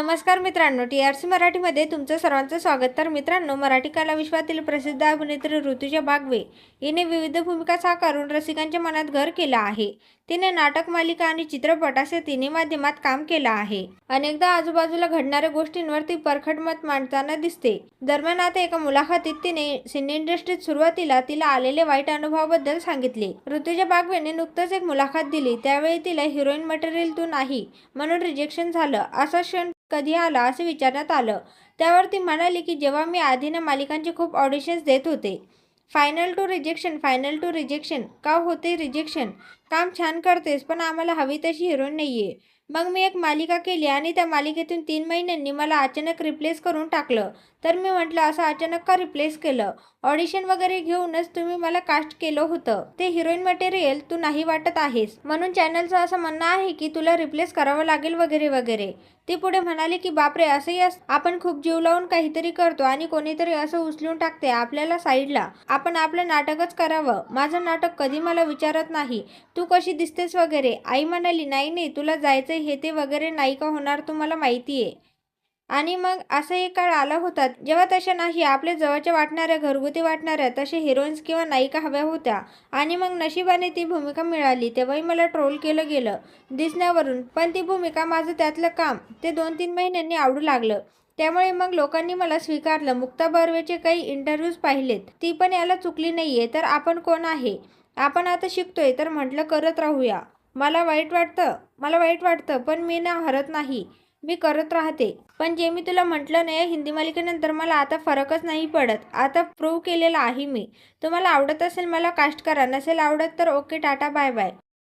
नमस्कार मित्रांनो T R C मराठीमध्ये तुमचं सर्वांचं स्वागत. तर मित्रांनो मराठी कला विश्वातील प्रसिद्ध अभिनेत्री ऋतुजा बागवे हिने विविध भूमिका साकारून रसिकांच्या मनात घर केलं आहे. तिने नाटक मालिका आणि चित्रपट असे तिन्ही माध्यमात काम केलं आहे. अनेकदा आजूबाजूला घडणाऱ्या गोष्टींवर ती परखड मत मांडताना दिसते. दरम्यान आता एका मुलाखतीत तिने सिने इंडस्ट्रीत सुरुवातीला तिला आलेले वाईट अनुभवाबद्दल सांगितले. ऋतुजा बागवेने नुकतंच एक मुलाखत दिली. त्यावेळी तिला हिरोईन मटेरियल तू नाही म्हणून रिजेक्शन झालं. असा क्षण कधी आला असं विचारण्यात आलं. त्यावर ती म्हणाली की जेव्हा मी आधीनं मालिकांचे खूप ऑडिशन्स देत होते. Final two rejection final two rejection का होते रिजेक्शन काम छान करतेस पण आम्हाला हवी तशी हिरोईन नाही आहे मग मी एक मालिका केली आणि त्या मालिकेतून तीन महिन्यांनी मला अचानक रिप्लेस करून टाकलं. तर मी म्हटलं असं अचानक का रिप्लेस केलं? ऑडिशन वगैरे घेऊनच तुम्ही मला कास्ट केलं होतं. ते हिरोईन मटेरियल तू नाही वाटत आहेस. म्हणून चॅनलचं असं म्हणणं आहे की तुला रिप्लेस करावं लागेल वगैरे वगैरे. ती पुढे म्हणाली की बापरे असंही अस आपण खूप जीव लावून काहीतरी करतो आणि कोणीतरी असं उचलून टाकते आपल्याला साईडला आपण आपलं नाटकच करावं. माझं नाटक कधी मला विचारत नाही. तू कशी दिसतेस वगैरे? आई म्हणाली नाही नाही तुला जायचं हे ते वगैरे नाही का होणार तुम्हाला माहिती आहे आणि मग असं एक काळ आला होता जेव्हा तशा नाही आपल्या जवळच्या वाटणाऱ्या घरगुती वाटणाऱ्या तसे हिरोईन्स किंवा नायिका हव्या होत्या. आणि मग नशिबाने ती भूमिका मिळाली तेव्हाही मला ट्रोल केलं गेलं दिसण्यावरून. पण ती भूमिका माझं त्यातलं काम ते दोन तीन महिन्यांनी आवडू लागलं. त्यामुळे मग लोकांनी मला स्वीकारलं. मुक्ता बर्वेचे काही इंटरव्ह्यूज पाहिलेत. ती पण याला चुकली नाहीये तर आपण कोण आहे? आपण आता शिकतोय तर म्हटलं करत राहूया. मला वाईट वाटतं मला वाईट वाटतं पण मी ना हरत नाही. मी करत राहते. पण जे मी तुला म्हटलं नाही हिंदी मालिकेनंतर मला आता फरकच नाही पडत. आता प्रूव्ह केलेला आहे मी. तुम्हाला आवडत असेल मला कास्ट करा. नसेल आवडत तर ओके टाटा बाय बाय